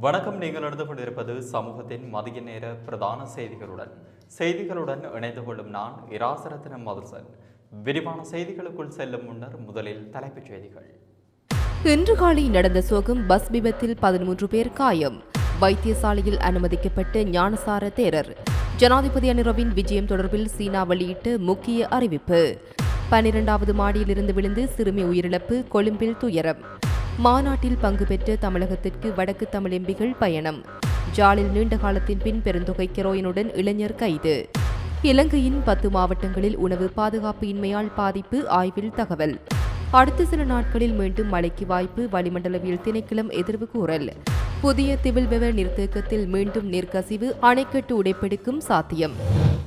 வணக்கம். நீங்கள் நடந்து கொண்டிருப்பது சமூகத்தின் மதிய நேர பிரதான செய்திகளுடன். செய்திகளுடன் இணைந்து கொள்ளும் நான் இராசரத்ன மதுசன். விரிவான செய்திகளுக்குள் செல்லும் முன்னர் முதலில் தலைப்புச் செய்திகள். இன்று காலை நடந்த சோகம் பஸ் விபத்தில் பதிமூன்று பேர் காயம். வைத்தியசாலையில் அனுமதிக்கப்பட்ட ஞானசார தேரர். ஜனாதிபதி அனிரவின் விஜயம் தொடர்பில் சீனா வெளியிட்டு முக்கிய அறிவிப்பு. பனிரெண்டாவது மாடியிலிருந்து விழுந்து சிறுமி உயிரிழப்பு கொழும்பில் துயரம். மாநாட்டில் பங்கு பெற்ற தமிழகத்திற்கு வடக்கு தமிழ் எம்பிகள் பயணம். ஜாலில் நீண்ட காலத்தின் பின் பெருந்தொகை கெரோயினுடன் இளைஞர் கைது. இலங்கையின் பத்து மாவட்டங்களில் உணவு பாதுகாப்பு இன்மையால் பாதிப்பு ஆய்வில் தகவல். அடுத்த சில நாட்களில் மீண்டும் மழைக்கு வாய்ப்பு வளிமண்டலவியல் திணைக்களம் எதிர்வு கூறல். புதிய திவில்வெவ நீர்த்தேக்கத்தில் மீண்டும் நீர்க்கசிவு அணைக்கட்டு உடைப்பெடுக்கும் சாத்தியம்.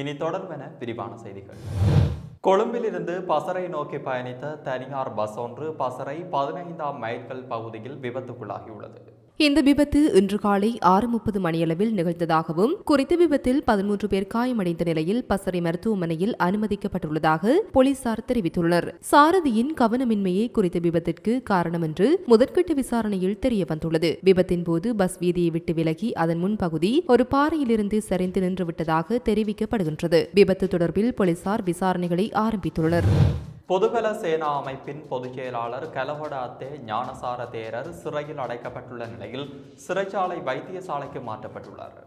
இனி தொடர்பென விரிவான செய்திகள். கொழும்பிலிருந்து பசறை நோக்கி பயணித்த தனியார் பஸ் ஒன்று பசறை பதினைந்தாம் மைல்கள் பகுதியில் விபத்துக்குள்ளாகியுள்ளது. இந்த விபத்து இன்று காலை ஆறு முப்பது மணியளவில் நிகழ்ந்ததாகவும் குறித்த விபத்தில் பதிமூன்று பேர் காயமடைந்த நிலையில் பசறை மருத்துவமனையில் அனுமதிக்கப்பட்டுள்ளதாக போலீசார் தெரிவித்துள்ளனர். சாரதியின் கவனமின்மையே குறித்த விபத்திற்கு காரணம் என்று முதற்கட்ட விசாரணையில் தெரிய வந்துள்ளது. விபத்தின் போது பஸ் வீதியை விட்டு விலகி அதன் முன்பகுதி ஒரு பாறையிலிருந்து சரிந்து நின்றுவிட்டதாக தெரிவிக்கப்படுகின்றது. விபத்து தொடர்பில் போலீசார் விசாரணைகளை ஆரம்பித்துள்ளனர். பொதுபல சேனா அமைப்பின் பொதுச் செயலாளர் கலவட அத்தே ஞானசார தேரர் சிறையில் அடைக்கப்பட்டுள்ள நிலையில் சிறைச்சாலை வைத்தியசாலைக்கு மாற்றப்பட்டுள்ளார்.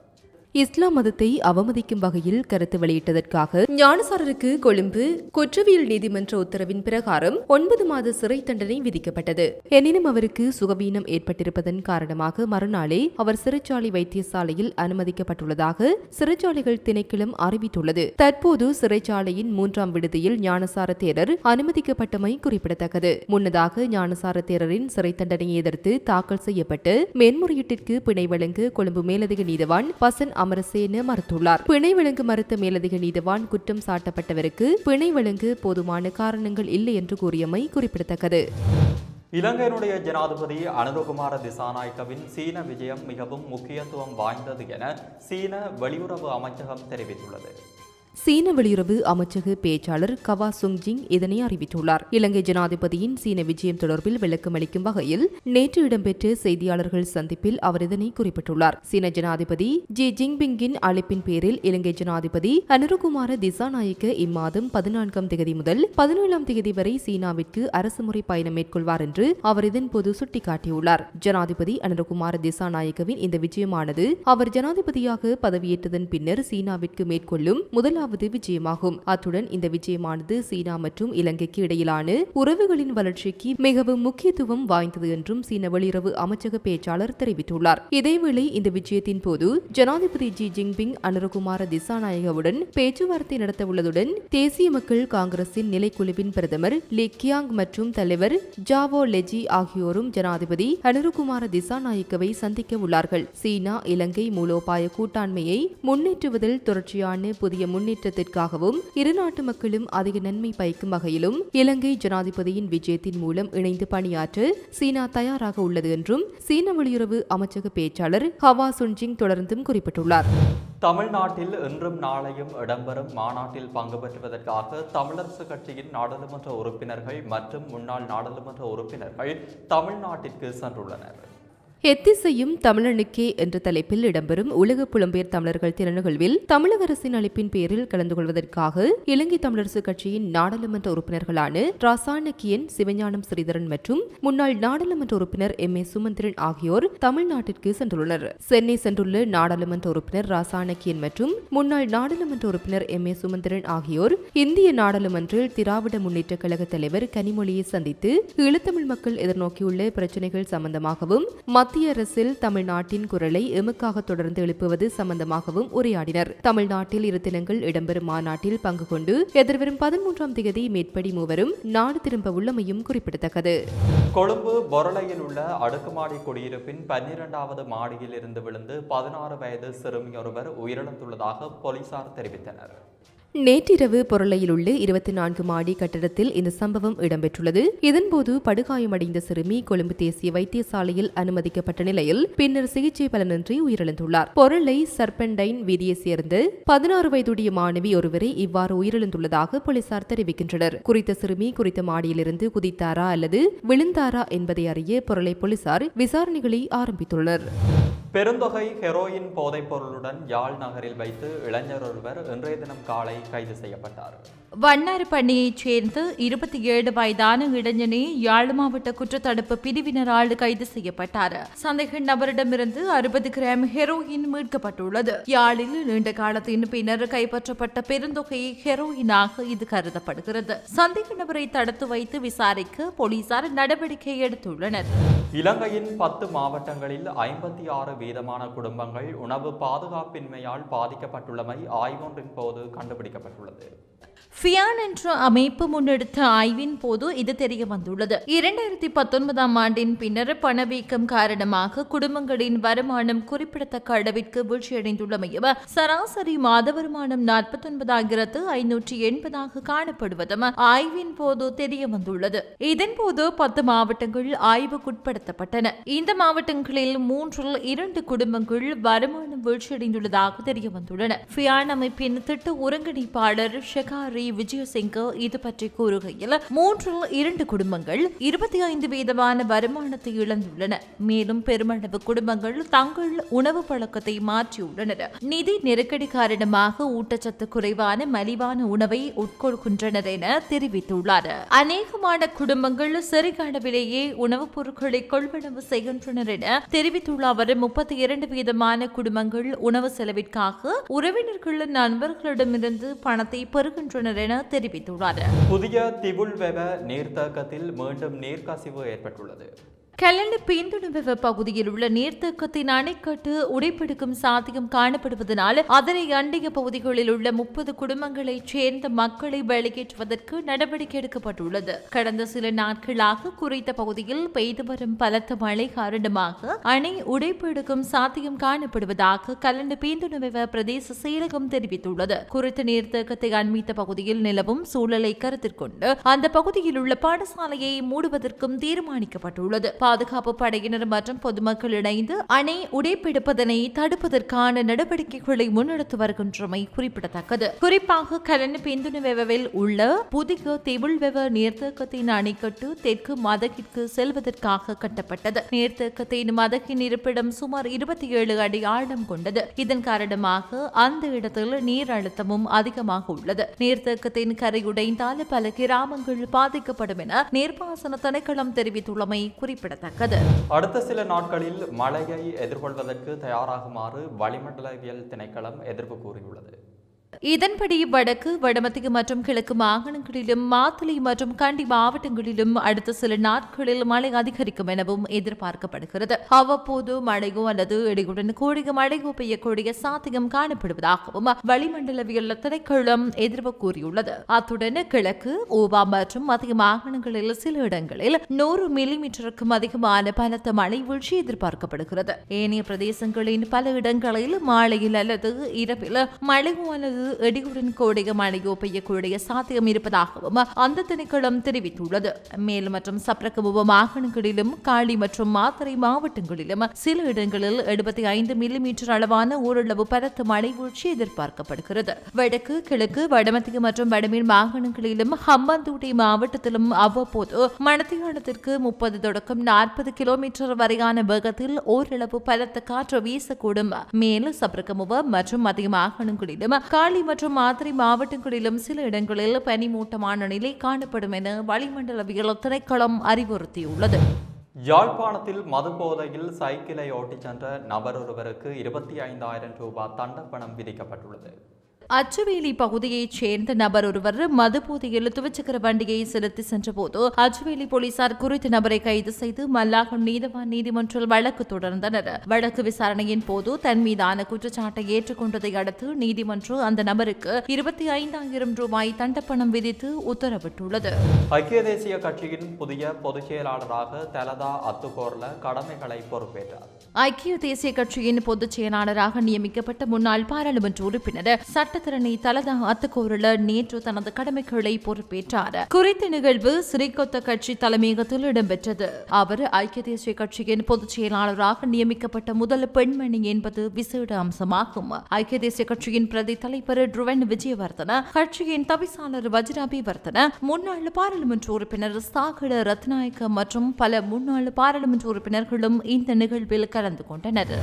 இஸ்லாம் மதத்தை அவமதிக்கும் வகையில் கருத்து வெளியிட்டதற்காக ஞானசாரருக்கு கொழும்பு குற்றவியல் நீதிமன்ற உத்தரவின் பிரகாரம் ஒன்பது மாத சிறை தண்டனை விதிக்கப்பட்டது. எனினும் அவருக்கு சுகவீனம் ஏற்பட்டிருப்பதன் காரணமாக மறுநாளே அவர் சிறைச்சாலை வைத்தியசாலையில் அனுமதிக்கப்பட்டுள்ளதாக சிறைச்சாலைகள் திணைக்களம் அறிவித்துள்ளது. தற்போது சிறைச்சாலையின் மூன்றாம் விடுதியில் ஞானசார தேரர் அனுமதிக்கப்பட்டமை குறிப்பிடத்தக்கது. முன்னதாக ஞானசார தேரரின் சிறை தண்டனையை எதிர்த்து தாக்கல் செய்யப்பட்டு மேன்முறையீட்டிற்கு பிணை வழங்க கொழும்பு மேலதிக நீதவான் பசன் அமரசேன மறுத்துள்ளார். பிணை வழங்க மறுத்த மேலதிக நீதிவான் குற்றம் சாட்டப்பட்டவருக்கு பிணை வழங்க போதுமான காரணங்கள் இல்லை என்று கூறியமை குறிப்பிடத்தக்கது. இலங்கையினுடைய ஜனாதிபதி அனுரகுமார திசாநாயக்கவின் சீன விஜயம் மிகவும் முக்கியத்துவம் வாய்ந்தது என சீன வெளியுறவு அமைச்சகம் தெரிவித்துள்ளது. சீன வெளியுறவு அமைச்சக பேச்சாளர் கவா சுங்ஜிங் இதனை அறிவித்துள்ளார். இலங்கை ஜனாதிபதியின் சீன விஜயம் தொடர்பில் விளக்கம் அளிக்கும் வகையில் நேற்று இடம்பெற்ற செய்தியாளர்கள் சந்திப்பில் அவர் இதனை குறிப்பிட்டுள்ளார். சீன ஜனாதிபதி ஜி ஜின்பிங்கின் அழைப்பின் பேரில் இலங்கை ஜனாதிபதி அனுருகுமார திசாநாயக்க இம்மாதம் பதினான்காம் தேதி முதல் பதினேழாம் தேதி வரை சீனாவிற்கு அரசுமுறை பயணம் மேற்கொள்வார் என்று அவர் இதன்போது சுட்டிக்காட்டியுள்ளார். ஜனாதிபதி அனுருகுமார திசாநாயக்கவின் இந்த விஜயமானது அவர் ஜனாதிபதியாக பதவியேற்றதன் பின்னர் சீனாவிற்கு மேற்கொள்ளும் முதலாவது விஜயமாகும். அத்துடன் இந்த விஜயமானது சீனா மற்றும் இலங்கைக்கு இடையிலான உறவுகளின் வளர்ச்சிக்கு மிகவும் முக்கியத்துவம் வாய்ந்தது என்றும் சீன வெளியுறவு அமைச்சக பேச்சாளர் தெரிவித்துள்ளார். இதேவேளை இந்த விஜயத்தின் போது ஜனாதிபதி ஜி ஜின்பிங் அனுரகுமார திசாநாயகவுடன் பேச்சுவார்த்தை நடத்தவுள்ளதுடன் தேசிய மக்கள் காங்கிரசின் நிலைக்குழுவின் பிரதமர் லி கியாங் மற்றும் தலைவர் ஜாவோ லெஜி ஆகியோரும் ஜனாதிபதி அனுரகுமார திசாநாயக்கவை சந்திக்க உள்ளார்கள். சீனா இலங்கை மூலோபாய கூட்டாண்மையை முன்னேற்றுவதில் தொடர்ச்சியான புதிய முன்னேற்றத்திற்காகவும் இருநாட்டு மக்களும் அதிக நன்மை பயக்கும் வகையிலும் இலங்கை ஜனாதிபதியின் விஜயத்தின் மூலம் இணைந்து பணியாற்ற சீனா தயாராக உள்ளது என்றும் சீன வெளியுறவு அமைச்சக பேச்சாளர் ஹவா சுன்ஜிங் தொடர்ந்தும் குறிப்பிட்டுள்ளார். தமிழ்நாட்டில் இன்றும் நாளையும் இடம்பெறும் மாநாட்டில் பங்கு பெற்றுவதற்காக தமிழரசு கட்சியின் நாடாளுமன்ற உறுப்பினர்கள் மற்றும் முன்னாள் நாடாளுமன்ற உறுப்பினர்கள் தமிழ்நாட்டிற்கு சென்றுள்ளனர். எத்திசையும் தமிழனுக்கே என்ற தலைப்பில் இடம்பெறும் உலக புலம்பெயர் தமிழர்கள் திறநிகழ்வில் தமிழக அரசின் அழைப்பின் பேரில் கலந்து கொள்வதற்காக இலங்கை தமிழரசு கட்சியின் நாடாளுமன்ற உறுப்பினர்களான ராசானக்கியன் சிவஞானம் ஸ்ரீதரன் மற்றும் முன்னாள் நாடாளுமன்ற உறுப்பினர் எம். ஏ. சுமந்திரன் ஆகியோர் தமிழ்நாட்டிற்கு சென்றுள்ளனர். சென்னை சென்றுள்ள நாடாளுமன்ற உறுப்பினர் ராசானக்கியன் மற்றும் முன்னாள் நாடாளுமன்ற உறுப்பினர் எம். ஏ. சுமந்திரன் ஆகியோர் இந்திய நாடாளுமன்றில் திராவிட முன்னேற்ற கழக தலைவர் கனிமொழியை சந்தித்து ஈழத்தமிழ் மக்கள் எதிர்நோக்கியுள்ள பிரச்சினைகள் சம்பந்தமாகவும் மத்திய மத்திய அரசில் தமிழ்நாட்டின் குரலை எமக்காக தொடர்ந்து எழுப்புவது சம்பந்தமாகவும் உரையாடினர். தமிழ்நாட்டில் இரு தினங்கள் இடம்பெறும் மாநாட்டில் பங்கு கொண்டு எதிர்வரும் பதிமூன்றாம் தேதி மேற்படி மூவரும் நாடு திரும்ப உள்ளமையும் குறிப்பிடத்தக்கது. கொழும்பு பொரளையில் உள்ள அடுக்குமாடி குடியிருப்பின் பன்னிரண்டாவது மாடியில் இருந்து விழுந்து பதினாறு வயது சிறுமியொருவர் உயிரிழந்துள்ளதாக போலீசார் தெரிவித்தனர். நேற்றிரவு பொருளையில் உள்ள இருபத்தி நான்கு மாடி கட்டடத்தில் இந்த சம்பவம் இடம்பெற்றுள்ளது. இதன்போது படுகாயமடைந்த சிறுமி கொழும்பு தேசிய வைத்தியசாலையில் அனுமதிக்கப்பட்ட நிலையில் பின்னர் சிகிச்சை பலனின்றி உயிரிழந்துள்ளார். பொருளை சர்பண்டைன் வீதியைச் சேர்ந்த பதினாறு வயதுடைய மாணவி ஒருவரை இவ்வாறு உயிரிழந்துள்ளதாக போலீசார் தெரிவிக்கின்றனர். குறித்த சிறுமி குறித்த மாடியிலிருந்து குதித்தாரா அல்லது விழுந்தாரா என்பதை அறிய பொருளை போலீசார் விசாரணைகளை ஆரம்பித்துள்ளனர். பெருந்தொகை ஹெரோயின் போதைப் பொருளுடன் யாழ் நகரில் வைத்து இளைஞர் ஒருவர் இன்றைய தினம் காலை கைது செய்யப்பட்டார். வண்ணாரப்பண்ணியைச் சேர்ந்த இருபத்தி ஏழு வயதான இளைஞனே யாழ் மாவட்ட குற்றத்தடுப்பு பிரிவினரால் கைது செய்யப்பட்டார். சந்தேக நபரிடமிருந்து அறுபது கிராம் ஹெரோயின் மீட்கப்பட்டுள்ளது. யாழில் நீண்ட காலத்தின் பின்னர் கைப்பற்றப்பட்ட பெருந்தொகை ஹெரோயினாக இது கருதப்படுகிறது. சந்தேக நபரை தடுத்து வைத்து விசாரிக்க போலீசார் நடவடிக்கை எடுத்துள்ளனர். இலங்கையின் பத்து மாவட்டங்களில் ஐம்பத்தி ஆறு வீதமான குடும்பங்கள் உணவு பாதுகாப்பின்மையால் பாதிக்கப்பட்டுள்ளமை ஆய்வொன்றின் போது கண்டுபிடிக்கப்பட்டுள்ளது. ஃபியான் என்ற அமைப்பு முன்னெடுத்த ஆய்வின் போது இது தெரிய வந்துள்ளது. இரண்டாயிரத்தி பத்தொன்பதாம் ஆண்டின் பின்னர் பணவீக்கம் காரணமாக குடும்பங்களின் வருமானம் குறிப்பிடத்தக்க அளவிற்கு வீழ்ச்சியடைந்துள்ளமையும் சராசரி மாத வருமானம் நாற்பத்தொன்பதாயிரத்து ஐநூற்றி எண்பதாக காணப்படுவதும் ஆய்வின் போது தெரிய வந்துள்ளது. இதன் போது பத்து மாவட்டங்கள் ஆய்வுக்குட்படுத்தப்பட்டன. இந்த மாவட்டங்களில் மூன்றில் இரண்டு குடும்பங்கள் வருமானம் வீழ்ச்சியடைந்துள்ளதாக தெரிய வந்துள்ளன. ஃபியான் அமைப்பின் திட்ட ஒருங்கிணைப்பாளர் ஷெகாரி விஜயசிங்க இது பற்றி கூறுகையில் மூன்றில் இரண்டு குடும்பங்கள் இருபத்தி ஐந்து வீதமான வருமானத்தை இழந்துள்ளன. மேலும் பெருமளவு குடும்பங்கள் தங்கள் உணவு பழக்கத்தை மாற்றியுள்ளனர். நிதி நெருக்கடி காரணமாக ஊட்டச்சத்து குறைவான மலிவான உணவை உட்கொள்கின்றனர் என தெரிவித்துள்ளார். அநேகமான குடும்பங்கள் சிறிய அளவிலேயே உணவுப் பொருட்களை கொள்வனவு செய்கின்றனர் என தெரிவித்துள்ள அவர் முப்பத்தி இரண்டு வீதமான குடும்பங்கள் உணவு செலவிற்காக உறவினர்கள் நண்பர்களிடமிருந்து பணத்தை பெறுகின்றனர் என தெரிவித்துள்ளார். புதிய திவுள்வெவ நீர்த்தேக்கத்தில் மீண்டும் நீர்க்கசிவு ஏற்பட்டுள்ளது. கல்லணை பீந்துணுவ பகுதியில் உள்ள நீர்த்தேக்கத்தின் அணைக்கட்டு உடைப்பெடுக்கும் சாத்தியம் காணப்படுவதனால் அதனை அண்டிய பகுதிகளில் உள்ள முப்பது குடும்பங்களைச் சேர்ந்த மக்களை வெளியேற்றுவதற்கு நடவடிக்கை எடுக்கப்பட்டுள்ளது. கடந்த சில நாட்களாக குறித்த பகுதியில் பெய்து வரும் பலத்த மழை காரணமாக அணை உடைப்பெடுக்கும் சாத்தியம் காணப்படுவதாக கலண்டு பீந்துணுவ பிரதேச செயலகம் தெரிவித்துள்ளது. குறித்த நீர்த்தேக்கத்தை அண்மித்த பகுதியில் நிலவும் சூழலை கருத்தில் கொண்டு அந்த பகுதியில் உள்ள பாடசாலையை மூடுவதற்கும் தீர்மானிக்கப்பட்டுள்ளது. பாதுகாப்பு படையினர் மற்றும் பொதுமக்கள் இணைந்து அணை உடைப்பெடுப்பதனை தடுப்பதற்கான நடவடிக்கைகளை முன்னெடுத்து வருகின்றமை குறிப்பிடத்தக்கது. குறிப்பாக கலன் பிந்துணுவெவில் உள்ள புதிய திவுள்வெவ நீர்த்தேக்கத்தின் அணைக்கட்டு தெற்கு மதகிற்கு செல்வதற்காக கட்டப்பட்டது. நீர்த்தேக்கத்தின் மதகின் இருப்பிடம் சுமார் இருபத்தி ஏழு அடி ஆழம் கொண்டது. இதன் காரணமாக அந்த இடத்தில் நீர் அழுத்தமும் அதிகமாக உள்ளது. நீர்த்தேக்கத்தின் கரை உடைந்தால் பல கிராமங்கள் பாதிக்கப்படும் என நீர்ப்பாசன திணைக்களம் தெரிவித்துள்ளமை குறிப்பிடத்தக்கது. அடுத்த சில நாட்களில் மழையை எதிர்கொள்வதற்கு தயாராகுமாறு வளிமண்டலவியல் திணைக்களம் எதிர்ப்பு கூறியுள்ளது. இதன்படி வடக்கு வடமத்திய மற்றும் கிழக்கு மாகாணங்களிலும் மாத்தளை மற்றும் கண்டி மாவட்டங்களிலும் அடுத்த சில நாட்களில் மழை அதிகரிக்கும் எனவும் எதிர்பார்க்கப்படுகிறது. அவ்வப்போது மழையோ அல்லது இடியுடன் கூடிய மழையோ பெய்யக்கூடிய சாத்தியம் காணப்படுவதாகவும் வளிமண்டலவியல் திணைக்களம் எதிர்ப்பு கூறியுள்ளது. அத்துடன் கிழக்கு ஓவா மற்றும் மத்திய மாகாணங்களில் சில இடங்களில் நூறு மில்லிமீட்டருக்கும் அதிகமான பலத்த மழை வீழ்ச்சி எதிர்பார்க்கப்படுகிறது. ஏனைய பிரதேசங்களின் பல இடங்களில் மாலையில் அல்லது இரவில் மழையோ அல்லது இடியுடன் கூடிய மழையோ பெய்யக்கூடிய சாத்தியம் இருப்பதாகவும் அந்த திணைக்களம் தெரிவித்துள்ளது. மேல் மற்றும் சப்ரகமுவ மாகாணங்களிலும் காளி மற்றும் மாத்தறை மாவட்டங்களிலும் சில இடங்களில் எழுபத்தி ஐந்து மில்லிமீட்டர் அளவான ஓரளவு பலத்த மழை வீழ்ச்சி எதிர்பார்க்கப்படுகிறது. வடக்கு கிழக்கு வடமத்திய மற்றும் வடமேல் மாகாணங்களிலும் ஹம்பாந்தோட்டை மாவட்டத்திலும் அவ்வப்போது மணத்தியானத்திற்கு முப்பது தொடக்கம் நாற்பது கிலோமீட்டர் வரையான வேகத்தில் ஓரளவு பலத்த காற்று வீசக்கூடும். மேலும் சப்ரகமுவ மற்றும் மத்திய மாகாணங்களிலும் காளி மற்றும் மாதிரி மாவட்டங்களிலும் சில இடங்களில் பனிமூட்டமான நிலை காணப்படும் என வளிமண்டலவியல் திணைக்களம் அறிவுறுத்தியுள்ளது. யாழ்ப்பாணத்தில் மது போதையில் சைக்கிளை ஓட்டிச் சென்ற நபர் ஒருவருக்கு இருபத்தி ஐந்தாயிரம் ரூபாய் தண்டப்பணம் விதிக்கப்பட்டுள்ளது. அச்சுவேலி பகுதியைச் சேர்ந்த நபர் ஒருவர் மதுபோதையில் துவச்சக்கர வண்டியை செலுத்தி சென்றபோது அச்சுவேலி போலீசார் குறித்த நபரை கைது செய்து மல்லாகம் நீதவான் நீதிமன்றில் வழக்கு தொடர்ந்தனர். வழக்கு விசாரணையின் போது தன் மீதான குற்றச்சாட்டை ஏற்றுக்கொண்டதை அடுத்து நீதிமன்றம் அந்த நபருக்கு இருபத்தி ஐந்தாயிரம் ரூபாய் தண்டப்பணம் விதித்து உத்தரவிட்டுள்ளது. ஐக்கிய தேசிய கட்சியின் புதிய பொதுச் செயலாளராக தலதா அத்துக்கோர்ல கடமைகளை பொறுப்பேற்றார். ஐக்கிய தேசிய கட்சியின் பொதுச் செயலாளராக நியமிக்கப்பட்ட முன்னாள் பாராளுமன்ற உறுப்பினர் சட்டத்திரணி தலதா அத்துக்கோரல நேற்று தனது கடமைகளை பொறுப்பேற்றார். குறித்த நிகழ்வு ஸ்ரீகொத்த கட்சி தலைமையகத்தில் இடம்பெற்றது. அவர் ஐக்கிய தேசிய கட்சியின் பொதுச் செயலாளராக நியமிக்கப்பட்ட முதல் பெண்மணி என்பது விசேட அம்சமாகும். ஐக்கிய தேசிய கட்சியின் பிரதி தலைவர் ட்ருவன் விஜயவர்தன கட்சியின் தவிசாளர் வஜ்ராபி வர்தன முன்னாள் பாராளுமன்ற உறுப்பினர் சாகட ரத்நாயக்க மற்றும் பல முன்னாள் பாராளுமன்ற உறுப்பினர்களும் இந்த நிகழ்வில் கலந்து கொண்டனர்.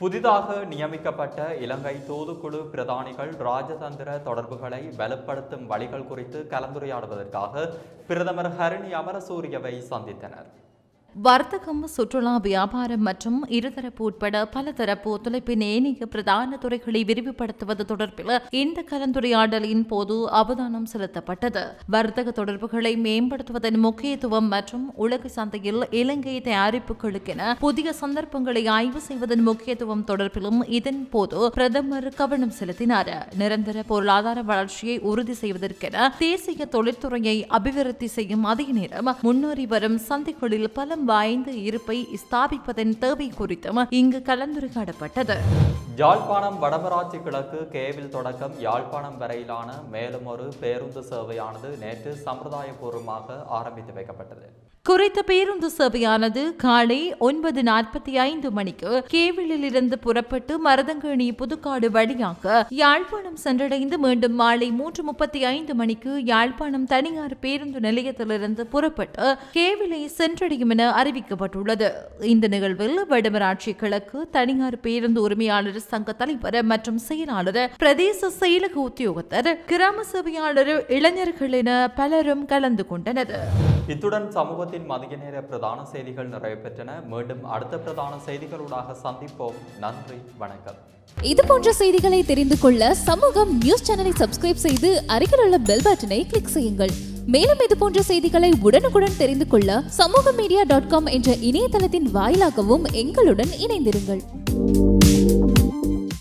புதிதாக நியமிக்கப்பட்ட இலங்கை தூதுக்குழு பிரதானிகள் ராஜதந்திர தொடர்புகளை வலுப்படுத்தும் வழிகள் குறித்து கலந்துரையாடுவதற்காக பிரதமர் ஹரணி அமரசூரியவை சந்தித்தனர். வர்த்தகம் சுற்றுலா வியாபாரம் மற்றும் இருதரப்பு உட்பட பலதரப்பு ஒத்துழைப்பின் ஏனைய பிரதான துறைகளை விரிவுபடுத்துவது தொடர்பில் இந்த கலந்துரையாடலின் போது அவதானம் செலுத்தப்பட்டது. வர்த்தக தொடர்புகளை மேம்படுத்துவதன் முக்கியத்துவம் மற்றும் உலக சந்தையில் இலங்கை தயாரிப்புகளுக்கென புதிய சந்தர்ப்பங்களை ஆய்வு செய்வதன் முக்கியத்துவம் தொடர்பிலும் இதன் போது பிரதமர் கவனம் செலுத்தினார். நிரந்தர பொருளாதார வளர்ச்சியை உறுதி செய்வதற்கென தேசிய தொழில்துறையை அபிவிருத்தி செய்யும் அதே நேரம் முன்னேறி வரும் சந்தைகளில் பலம் வாய்ந்த இருப்பை ஸ்தாபிப்பதன் தேவை குறித்தும் இங்கு கலந்துரையாடப்பட்டது. யாழ்ப்பாணம் வடமராட்சி கிழக்கு கேவில் தொடக்கம் யாழ்ப்பாணம் வரையிலான மேலும் ஒரு பேருந்து சேவையானது நேற்று சம்பிரதாயபூர்வமாக ஆரம்பித்து வைக்கப்பட்டது. குறித்த பேருந்து சேவையானது காலை ஒன்பது நாற்பத்தி ஐந்து மணிக்கு கேவிலிருந்து புறப்பட்டு மருதங்கேணி புதுக்காடு வழியாக யாழ்ப்பாணம் சென்றடைந்து மீண்டும் மாலை மூன்று முப்பத்தி ஐந்து மணிக்கு யாழ்ப்பாணம் தனியார் பேருந்து நிலையத்திலிருந்து புறப்பட்டு கேவிலை சென்றடையும் என அறிவிக்கப்பட்டுள்ளது. இந்த நிகழ்வில் வடமராட்சி கிழக்கு தனியார் பேருந்து உரிமையாளர் சங்க தலைவர் மற்றும் செயலாளர் பிரதேச செயலக உத்தியோகத்தர் கிராம சேவையாளர் இளைஞர்கள் என பலரும் கலந்து கொண்டனர். இத்துடன் சமூகத்தின் மதிய நேர பிரதான செய்திகள் நிறைவேற்றன மீண்டும் அடுத்த பிரதான செய்திகளூடாக சந்திப்போம். நன்றி வணக்கம். இது போன்ற செய்திகளை தெரிந்து கொள்ள சமூகம் நியூஸ் சேனலை சப்ஸ்கிரைப் செய்து அருகில் உள்ள பெல் பட்டனை கிளிக் செய்யுங்கள். மேலும் இது போன்ற செய்திகளை உடனுக்குடன் தெரிந்து கொள்ள சமூக மீடியா டாட் காம் என்ற இணையதளத்தின் வாயிலாகவும் எங்களுடன் இணைந்திருங்கள்.